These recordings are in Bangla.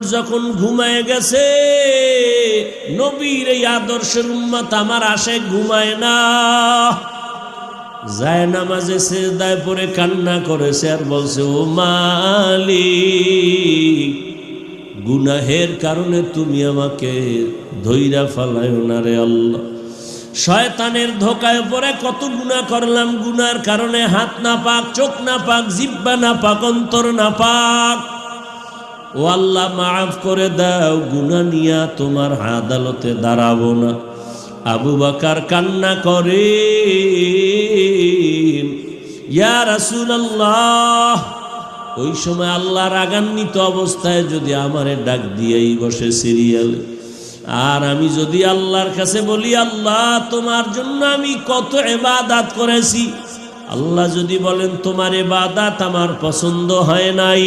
যখন ঘুমায় গেছে, নবীর এই আদর্শের উম্মত আমার আশে ঘুমায় না। যায় নামাজে সেজদায় পরে কান্না করেছে আর বলছে, ও মালি গুনাহের কারণে তুমি আমাকে ধৈরা ফালায় না রে আল্লাহ। শয়তানের ধোকায় পরে কত গুণা করলাম গুনার কারণে হাত না পাক, চোখ না পাক, জিব্বা না পাক, অন্তর না পাক। ও আল্লাহ, মাফ করে দাও গুনা নিয়া তোমার আদালতে দাঁড়াবো না। আবু বাকার কান্না করে রাসূলুল্লাহ, ওই সময় আল্লাহ রাগান্বিত অবস্থায় যদি আমারে ডাক দিয়েই বসে সিরিয়ালে আর আমি যদি আল্লাহর কাছে বলি, আল্লাহ, তোমার জন্য আমি কত এবাদাত করেছি। আল্লাহ যদি বলেন, তোমার এবাদাত আমার পছন্দ হয় নাই।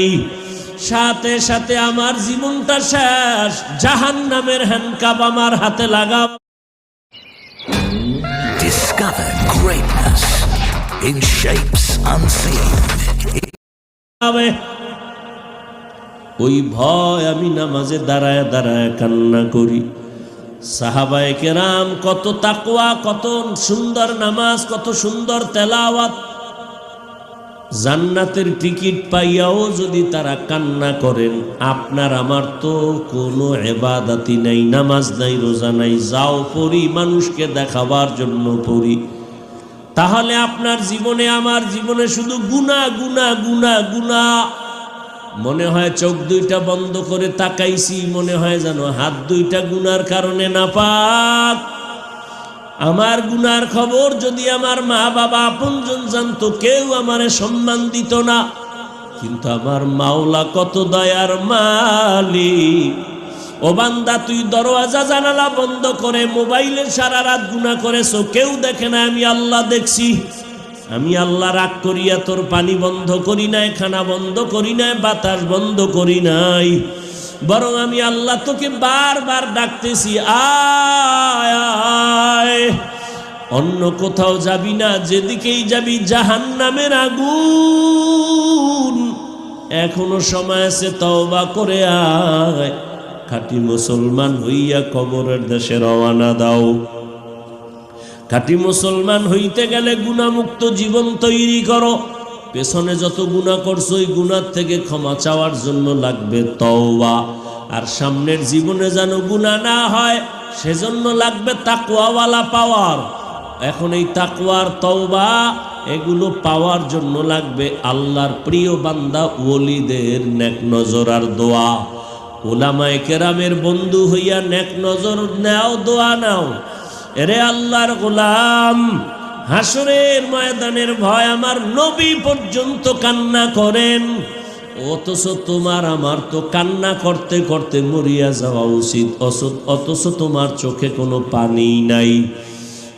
সাথে সাথে আমার জীবনটা শেষ। জাহান নামের হ্যান্ডকাপ আমার হাতে লাগাও। Discover greatness in shapes unseen. ওই ভয় আমি নামাজে দাঁড়ায় দাঁড়ায় কান্না করি। সাহাবায়ে কেরাম কত তাকওয়া কত সুন্দর নামাজ কত সুন্দর তেলাওয়াত জান্নাতের টিকিট পাইয়াও যদি তারা কান্না করেন, আপনার আমার তো কোনো এবাদাতি নাই, নামাজ নাই, রোজা নাই, যাও পড়ি, মানুষকে দেখাবার জন্য পড়ি। তাহলে আপনার জীবনে, আমার জীবনে শুধু গুনা গুনা গুনা গুনা মনে হয় চোখ দুইটা বন্ধ করে তাকাইছি, মনে হয় যেন হাত দুইটা গুনার কারণে না পাক আমার গুনার খবর যদি আমার মা বাবা আপনজন জানতো, কেউ আমারে সম্মান দিত না। কিন্তু আমার মাওলা কত দয়ার মালিক। ও বান্দা, তুই দরওয়াজা, জানালা বন্ধ করে মোবাইলে সারা রাত গুণা করেছ, কেউ দেখে না, আমি আল্লাহ দেখছি। আমি আল্লাহ রাগ করিয়া তোর পানি বন্ধ করি নাই, খানা বন্ধ করি নাই, বাতাস বন্ধ করি নাই। বরং আমি আল্লাহ তোকে বারবার ডাকতেছি, আয় অন্য কোথাও যাবি না, যেদিকেই যাবি জাহান নামের আগুন। এখনও সময় আছে, তওবা করে আয়। খাঁটি মুসলমান হইয়া কবরের দেশে রওয়ানা দাও। খাঁটি মুসলমান হইতে গেলে গুণামুক্ত জীবন তৈরি করো। পেছনে যত গুণা করছ, ওই গুণার থেকে ক্ষমা চাওয়ার জন্য লাগবে তওবা। আর সামনের জীবনে যেন গুণা না হয়, সেজন্য লাগবে তাকুয়াওয়ালা পাওয়ার। এখন এই তাকুয়ার তওবা, এগুলো পাওয়ার জন্য লাগবে আল্লাহর প্রিয় বান্দা ওলিদের নেক নজর আর দোয়া। ওলামায় কেরামের বন্ধু হইয়া নেক নজর নাও, দোয়া নাও। এরে আল্লাহর গোলাম হাসরের ময়দানের ভয় আমার নবী পর্যন্ত কান্না করেন। অথচ তোমার, আমার তো কান্না করতে করতে মরিয়া যাওয়া উচিত। অথচ তোমার চোখে কোনো পানি নাই।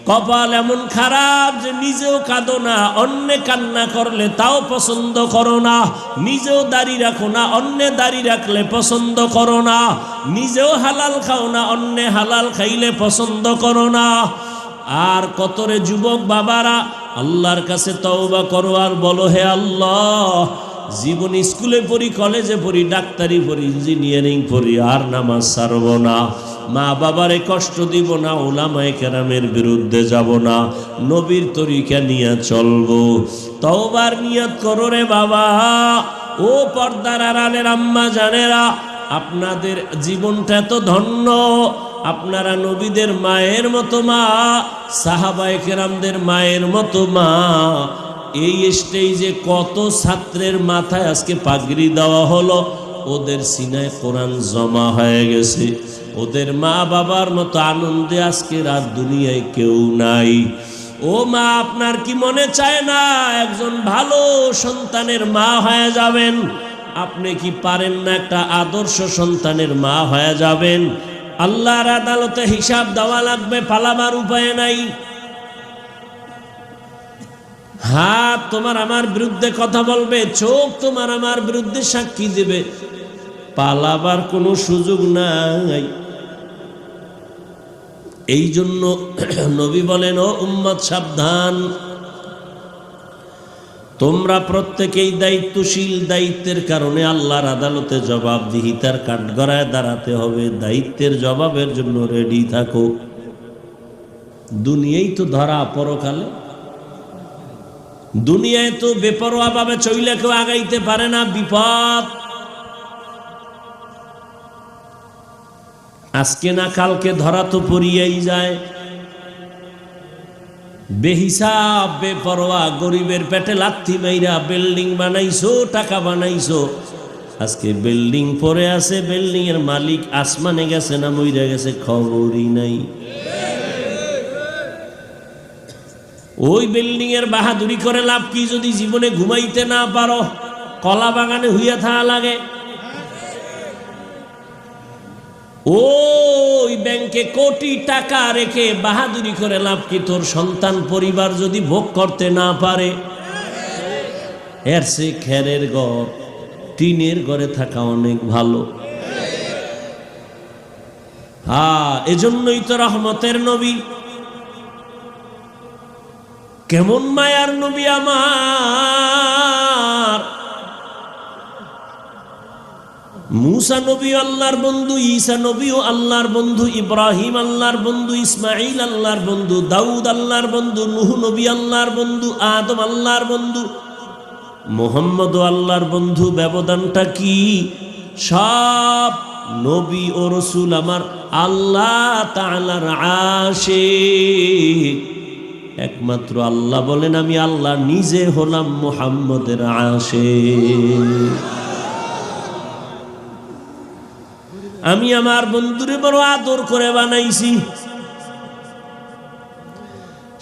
কপাল এমন খারাপ যে নিজেও কাঁদো না, অন্যে কান্না করলে তাও পছন্দ করো না। নিজেও দাড়ি রাখো না, অন্যে দাড়ি রাখলে পছন্দ করো না। নিজেও হালাল খাও না, অন্যে হালাল খাইলে পছন্দ করো না। আর কতরে যুবক বাবারা, আল্লাহর কাছে তওবা করো আর বলো, হে আল্লাহ, জীবন স্কুলে পড়ি, কলেজে পড়ি, ডাক্তারি পড়ি, ইঞ্জিনিয়ারিং পড়ি, আর নামাজ সারব না। মা বাবারে কষ্ট দিব না ওলামায় কেরামের বিরুদ্ধে যাব না। নবীর তরিকা নিয়ে চলবো। তওবার নিয়ত করো রে বাবা। ও পর্দার আড়ালের আম্মা জানেরা, আপনাদের জীবনটা এত ধন্য। আপনারা নবীদের মায়ের মতো মা, সাহাবায়ে কেরামদের মায়ের মতো মা। এই স্টেজে কত ছাত্রের মাথায় আজকে পাগড়ি দেওয়া হলো? ওদের সিনায় কোরআন জমা হয়ে গেছে। ওদের মা বাবার মতো আনন্দে আজকে রাত দুনিয়ায় কেউ নাই। ও মা, আপনার কি মনে চায় না একজন ভালো সন্তানের মা হয়ে যাবেন? আপনি কি পারেন না একটা আদর্শ সন্তানের মা হয়ে যাবেন? আল্লাহর আদালতে হিসাব দেওয়া লাগবে, পালাবার উপায় নাই। হাত তোমার আমার বিরুদ্ধে কথা বলবে, চোখ তোমার আমার বিরুদ্ধে সাক্ষী দেবে। পালাবার কোনো সুযোগ নাই। এই জন্য নবী বলেন, ও উম্মত, সাবধান। তোমরা প্রত্যেকেই দায়িত্বশীল, দায়িত্বের কারণে আল্লাহর আদালতে জবাবদিহিতার কাঠগড়ায় দাঁড়াতে হবে। দায়িত্বের জবাবের জন্য রেডি থাকো। দুনিয়াই তো ধরা পরকালে। দুনিয়ায় তো বেপরোয়া ভাবে চইলে কেউ আগাইতে পারে না, বিপদ। আজকে না কালকে ধরা তো পড়িয়েই যায়। বেহিসাব, বেপরোয়া, গরিবের পেটে লাথি মাইরা বিল্ডিং বানাইছো, টাকা বানাইছো। আজকে বিল্ডিং পরে আছে, বিল্ডিং এর মালিক আসমানে গেছে না মইরা গেছে খবরই নাই। ওই বিল্ডিং এর বাহাদুরি করে লাভ কি যদি জীবনে ঘুমাইতে না পারো? কলা বাগানে হইয়া থাকা লাগে। ওই ব্যাংকে কোটি টাকা রেখে বাহাদুরি করে লাভ কি? তোর সন্তান পরিবার যদি ভোগ করতে না পারে? এর সে খেরের ঘর, টিনের ঘরে থাকা অনেক ভালো। হ্যাঁ এজন্যই তো রহমতের নবী। কেমন মায়ার নবী আমার। মুসা নবী আল্লাহর বন্ধু, ঈসা নবীও আল্লাহর বন্ধু, ইব্রাহিম আল্লাহর বন্ধু ইসমাইল আল্লাহর বন্ধু, দাউদ আল্লাহর বন্ধু, নুহ নবী আল্লাহর বন্ধু, আদম আল্লাহর বন্ধু, মোহাম্মদ আল্লাহর বন্ধু, ব্যবধানটা কি? সব নবী ও রসুল আমার আল্লাহ তাআলার আশিক। একমাত্র আল্লাহ বলেন, আমি আল্লাহ নিজে হলাম মোহাম্মদের আশিক। আমি আমার বন্ধুরে বড় আদর করে বানাইছি।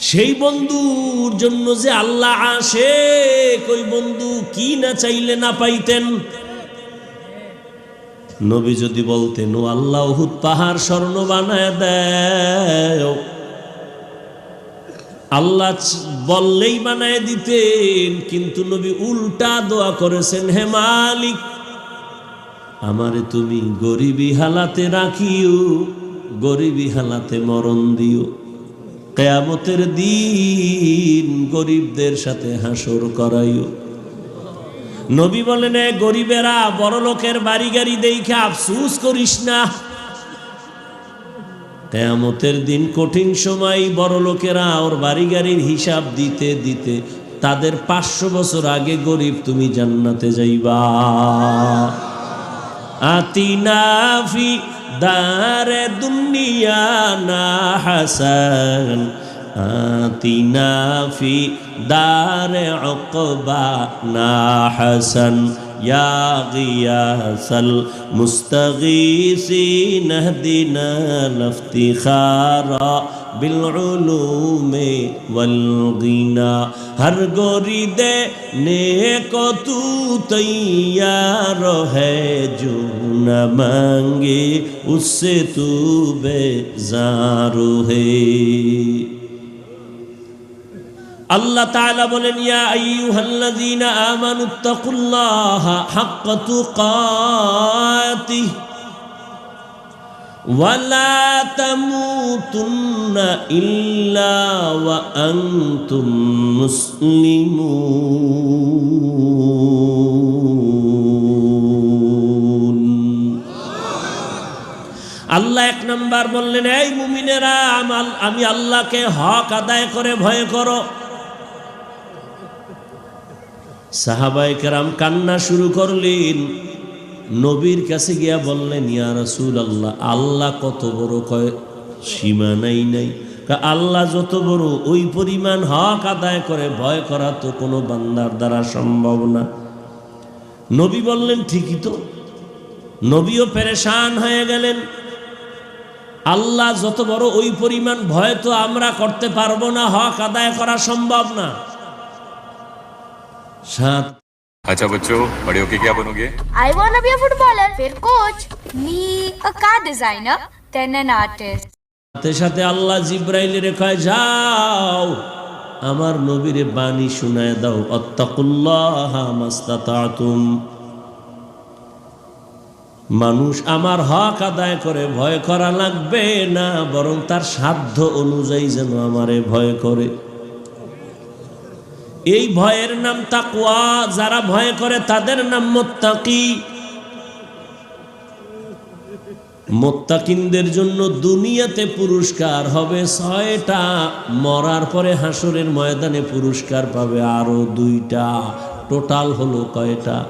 সেই বন্ধুর জন্য যে আল্লাহ আসে কই বন্ধু কি না চাইলে না পাইতেন? নবী যদি বলতেন, ও আল্লাহ, উহুদ পাহাড় স্বর্ণ বানায় দেয় আল্লাহ বললেই বানায় দিতেন, কিন্তু নবী উল্টা দোয়া করেছেন, হে মালিক আমারে তুমি গরিবি হালাতে রাখিও, গরিবি হালাতে মরণ দিও। কেয়ামতের দিন গরিবদের সাথে হাসর করাইও। নবী বলেন, "এ গরিবেরা, বড় লোকের বাড়ি গাড়ি দেখে আফসুস করিস না। কেয়ামতের দিন কঠিন সময় বড় লোকেরা ওর বাড়ি গাড়ির হিসাব দিতে দিতে, তাদের পাঁচশো বছর আগে গরিব তুমি জান্নাতে যাইবা। আতিনা ফি দারে দুনিয়া না হাসান। আতিনা ফি দারে উকবা يا غياث المستغيثين اهدنا الافتخار بالعلوم والغنى ہر گوری دے نیک تو تیار ہے جو نہ مانگے اس سے تو بے زارو ہے আল্লাহ তাআলা বলেন, ইয়া আইয়ুহাল্লাযীনা আমানুত্তাকুল্লাহা হাক্কা তুকাতিহ তামুতুন্না ইল্লা ওয়া আনতুম মুসলিমুন। আল্লাহ এক নাম্বার বললেন, এই মুমিনেরা আমি আল্লাহকে হক আদায় করে ভয় করো। সাহাবাই কেরাম কান্না শুরু করলেন। নবীর কাছে গিয়া বললেন, ইয়া রাসূল আল্লাহ আল্লাহ কত বড় কয়, সীমা নাই নাই। আল্লাহ যত বড়, ওই পরিমাণ হক আদায় করে, ভয় করা তো কোনো বান্দার দ্বারা সম্ভব না। নবী বললেন, ঠিকই তো। নবীও পেরেশান হয়ে গেলেন। আল্লাহ যত বড়, ওই পরিমাণ ভয় তো আমরা করতে পারব না, হক আদায় করা সম্ভব না। সাত अच्छा बच्चों बड़े होके क्या बनोगे I wanna be a footballer, फिर coach, me a car designer, then an artist. সাথে সাথে আল্লাহ জিব্রাইলের কয় যাও আমার নবীরে বাণী শুনায় দাও অত্তাকুল্লাহ মাস্তাতাতুম মানুষ আমার হক আদায় করে ভয় করা লাগবে না বরং তার সাধ্য অনুযায়ী যেন আমারে ভয় করে এই ভয়ের নাম তাকুয়া যারা ভয় করে তাদের নাম মোত্তাকি। মোত্তাকিনদের জন্য দুনিয়াতে পুরস্কার হবে ছয়টা, মরার পরে হাসরের ময়দানে পুরস্কার পাবে আরও দুইটা, টোটাল হলো কয়টা?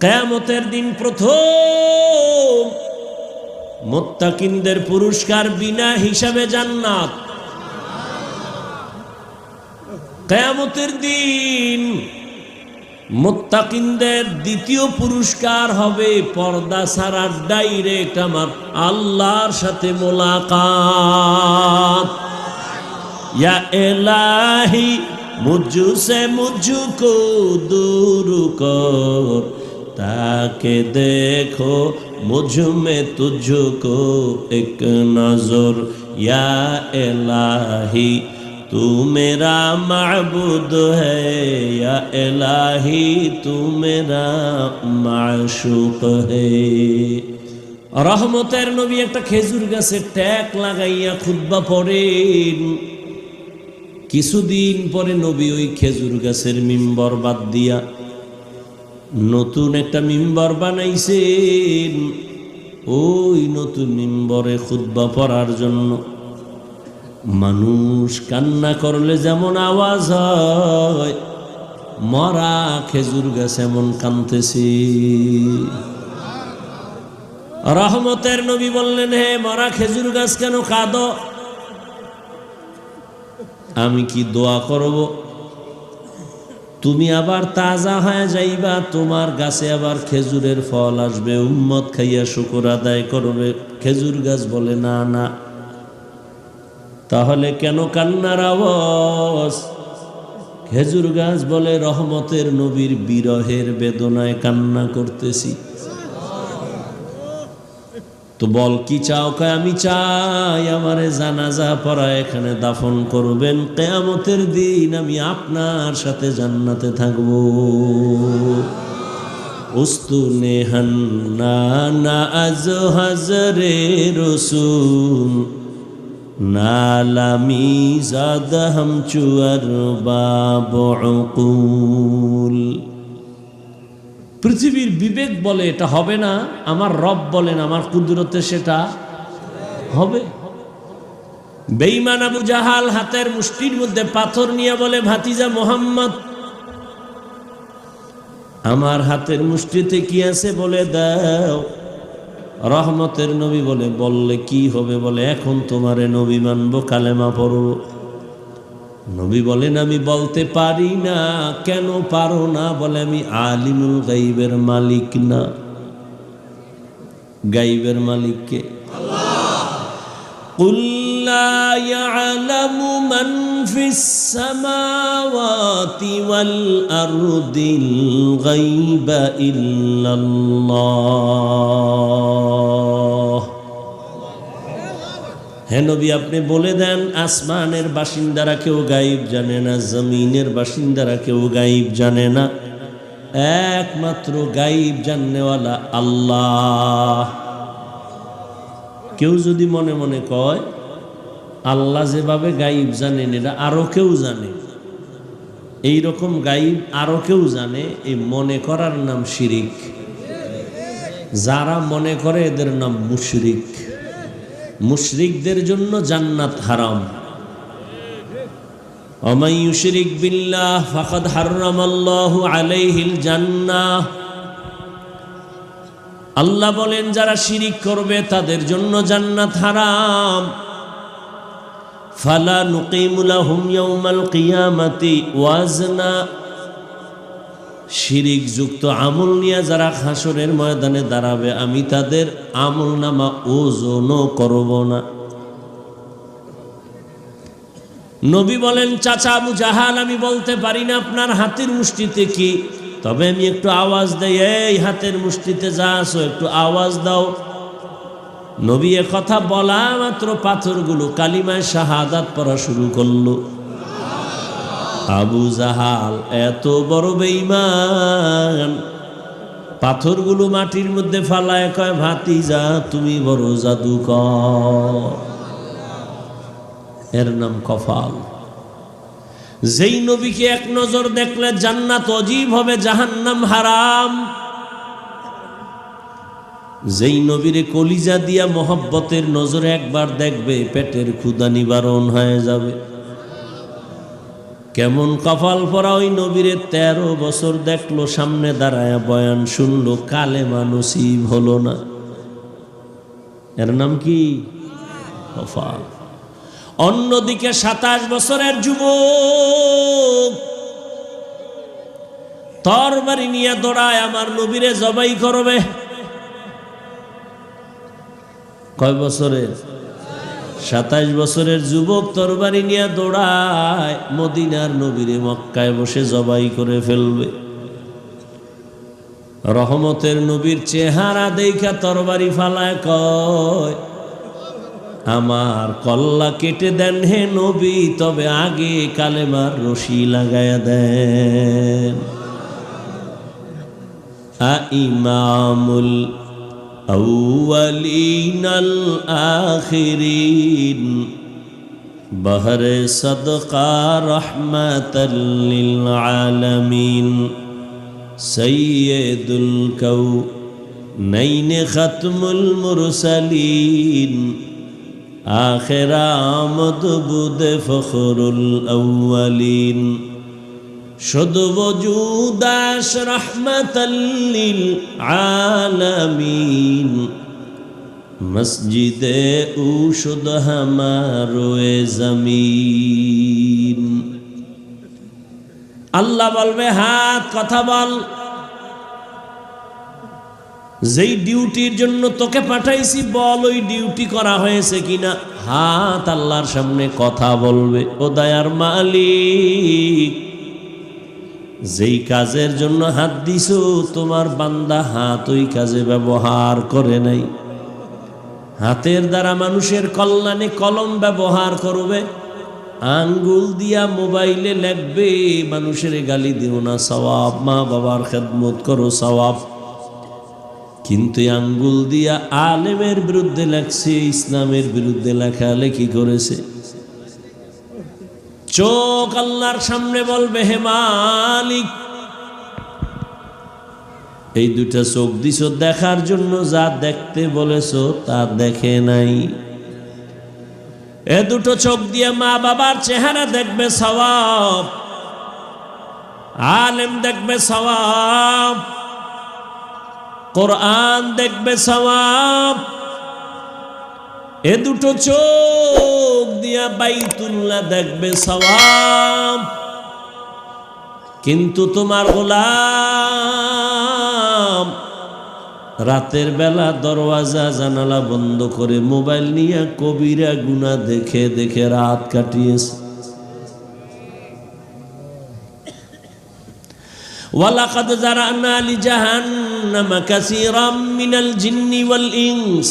কেয়ামতের দিন প্রথম, মোত্তাকিনদের পুরস্কার বিনা হিসাবে জান্নাত। কেয়ামতের দিন মোত্তাকিনদের দ্বিতীয় পুরস্কার হবে পর্দা ছাড়া ডাইরেক্ট আমার আল্লাহর সাথে মোলাকাত या इलाही मुझसे मुझको दूर कर ताकि देखो मुझ में तुझको एक नजर या इलाही तू मेरा माबूद है या इलाही तू मेरा माशूक है রহমতের নবী একটা খেজুর গাছে ট্যাক লাগাইয়া খুদ্া পড়েন কিছুদিন পরে নবী ওই খেজুর গাছের মিম্বর বাদ দিয়া নতুন একটা মিম্বর বানাইছেন ওই নতুন মিম্বরে খুদ্া পড়ার জন্য মানুষ কান্না করলে যেমন আওয়াজ হয়, মরা খেজুর গাছ এমন কানতেছে রহমতের নবী বললেন, হে মরা খেজুর গাছ কেন কাঁদ? আমি কি দোয়া করব? তুমি আবার তাজা হয়ে যাইবা, তোমার গাছে আবার খেজুরের ফল আসবে, উম্মত খাইয়া শুকুর আদায় করবে। খেজুর গাছ বলে, না না। তাহলে কেন কান্নার আওয়াজ? খেজুর গাছ বলে রহমতের নবীর বিরহের বেদনায় কান্না করতেছি। তো বল, কি চাও? কয়, আমি চাই আমারে জানাজা পড়া, এখানে দাফন করবেন। কেয়ামতের দিন আমি আপনার সাথে জান্নাতে থাকব। উস্তু নেহান্না, না আজ হাজরে রসুল। জাদ হাম চুয়ার বাবুল পৃথিবীর বিবেক বলে এটা হবে না, আমার রব বলেন, আমার কুদরতে সেটা হবে। বেইমান আবু জাহাল হাতের মুষ্টির মধ্যে পাথর নিয়ে বলে, ভাতিজা মোহাম্মদ, আমার হাতের মুষ্টিতে কি আছে বলে দাও। রহমতের নবী বলে, বললে কি হবে বলে, এখন তোমারে নবী মানবো, কালেমা পড়ব নবী বলেন, আমি বলতে পারি না, কেন পারো না বলে, আমি আলিমুল গাইবের মালিক না। গাইবের মালিককে لا يعلم من في السماوات والأرض الغيب إلا الله হে নবী আপনি বলে দেন আসমানের বাসিন্দারা কেউ গাইব জানে না জমিনের বাসিন্দারা কেউ গাইব জানে না একমাত্র গাইব জাননেওয়ালা আল্লাহ কেউ যদি মনে মনে কয় আল্লাহ যেভাবে গাইব জানেন, এটা আরও কেউ জানে। এই রকম গাইব আরও কেউ জানে, এই মনে করার নাম শিরিক। যারা মনে করে এদের নাম মুশরিক। মুশরিকদের জন্য জান্নাত হারাম। বিল্লাহ হারাম আল্লাহ আলাইহিল আল্লাহ বলেন, যারা শিরিক করবে তাদের জন্য জান্নাত হারাম। ফালা নুকিমু লাহুম ইয়াউমাল কিয়ামাতি ওয়াজনা। শিরিক যুক্ত আমল নিয়ে যারা হাসরের ময়দানে দাঁড়াবে, আমি তাদের আমল নামা ওজনও করব না। নবী বলেন, চাচা আবু জাহাল, আমি বলতে পারি না আপনার হাতের মুষ্টিতে কি? তবে আমি একটু আওয়াজ দেই, এই হাতের মুষ্টিতে যা আসো একটু আওয়াজ দাও। নবী এ কথা বলা মাত্র পাথরগুলো, কালিমায় শাহাদাত পড়া শুরু করল। আবু জাহাল এত বড় বেঈমান। পাথরগুলো মাটির মধ্যে ফালায়, কয় ভাতি যা তুমি বড় জাদুকর। এর নাম কফাল। যেই নবীকে এক নজর দেখলে জান্নাত অজীব হবে, জাহান্নাম হারাম। যেই নবীরে কলিজা দিয়া মোহব্বতের নজরে একবার দেখবে, পেটের ক্ষুদা নিবারণ হয়ে যাবে। কেমন কপাল পরা ওই নবীরে তেরো বছর দেখল, সামনে দাঁড়ায় বয়ান শুনলো কালে মানসিব হলো না। এর নাম কি? কপাল অন্যদিকে সাতাশ বছরের যুবক তরবারি নিয়ে দৌড়ায়, আমার নবীরে জবাই করবে। কয় বছরের? সাতাইশ বছরের যুবক তরবারি নিয়ে দৌড়ায়, মদিনার নবীরে মক্কায় বসে জবাই করে ফেলবে। রহমতের নবীর চেহারা দেখা তরবারি ফালায় কয়, আমার কল্লা কেটে দেন হে নবী, তবে আগে কালেমার রশি লাগায়া দেন। اولین الاخرین بحر صدقہ رحمت للعالمین سید الكو نین ختم المرسلین آخر آمد بود فخر الاولین শুধু বজুদাস রহমতল্লিল আলামিন। মসজিদে উশুদ হামারোয়ে জমিন। আল্লাহ বলবে, হাত, কথা বল। যেই ডিউটির জন্য তোকে পাঠাইছি, বল ওই ডিউটি করা হয়েছে কিনা। হাত আল্লাহর সামনে কথা বলবে, ও দয়ার মালিক। যেই কাজের জন্য হাত দিছ, তোমার বান্দা হাত ওই কাজে ব্যবহার করে নাই। হাতের দ্বারা মানুষের কল্যাণে কলম ব্যবহার করবে, আঙ্গুল দিয়া মোবাইলে লেখবে, মানুষের গালি দিও না, সওয়াব, মা বাবার খেদমত করো সওয়াব। কিন্তু আঙ্গুল দিয়া আলেমের বিরুদ্ধে লেখছে, ইসলামের বিরুদ্ধে লেখালেখি করেছে। চোখ আল্লাহর সামনে বলবে, হে মালিক, এই দুটা চোখ দিছ দেখার জন্য, যা দেখতে বলেছ তা দেখে নাই। এ দুটো চোখ দিয়ে মা বাবার চেহারা দেখবে সওয়াব, আলেম দেখবে সওয়াব, কোরআন দেখবে সওয়াব এ দুটো চোখ দিয়া বাইতুল্লাহ দেখবে সবাব কিন্তু তোমার গোলাম, রাতের বেলা দরওয়াজা জানালা বন্ধ করে মোবাইল নিয়ে কবিরা গুনা দেখে দেখে রাত কাটিয়েছে। ওয়ালাকাদ জারানা লিজাহান্নামা কাসীরাম মিনাল জিন্নি ওয়াল ইনস।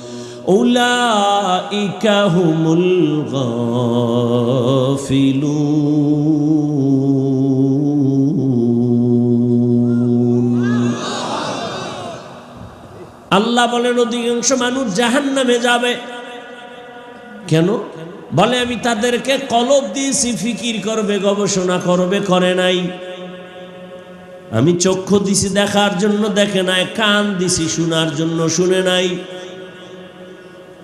উলাইকা হুমুল আল্লাহ বলেন, অধিকাংশ মানুষ জাহান নামে যাবে। কেন? বলে, আমি তাদেরকে কলব দিয়েছি, ফিকির করবে, গবেষণা করবে, করে নাই। আমি চক্ষু দিছি দেখার জন্য, দেখে নাই, কান দিছি, শোনার জন্য, শুনে নাই।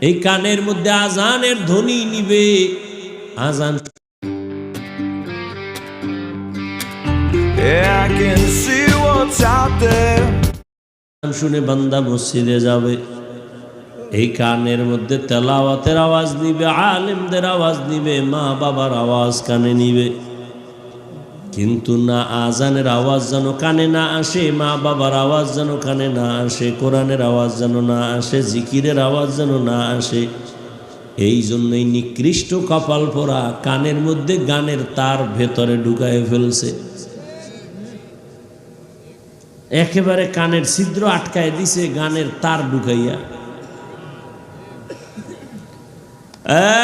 এই কানের মধ্যে আজানের ধ্বনি নিবে। আজান. শুনে বান্দা মসজিদে যাবে। এই কানের মধ্যে তেলাওয়াতের আওয়াজ নিবে আলেমদের আওয়াজ নিবে মা বাবার আওয়াজ কানে নিবে। কিন্তু না আজানের আওয়াজ যেন কানে না আসে, মা বাবার আওয়াজ যেন কানে না আসে, কোরআনের আওয়াজ যেন না আসে, জিকিরের আওয়াজ যেন না আসে। এই জন্যই নিকৃষ্ট কপাল পরা কানের মধ্যে গানের তার ভেতরে ঢুকায় ফেলছে। একেবারে কানের ছিদ্র আটকায় দিছে, গানের তার ঢুকাইয়া।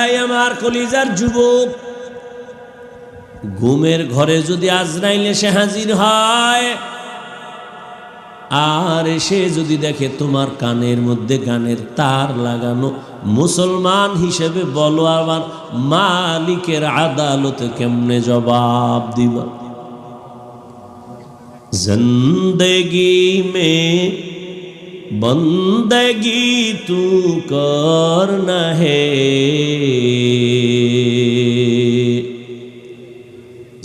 এই আমার কলিজার যুবক ঘুমের ঘরে যদি আজরাইল এসে হাজির হয় আর এসে যদি দেখে তোমার কানের মধ্যে গানের তার লাগানো মুসলমান হিসেবে বলো আবার মালিকের আদালতে কেমনে জবাব দিবা जिंदगी में बंदगी तू करना है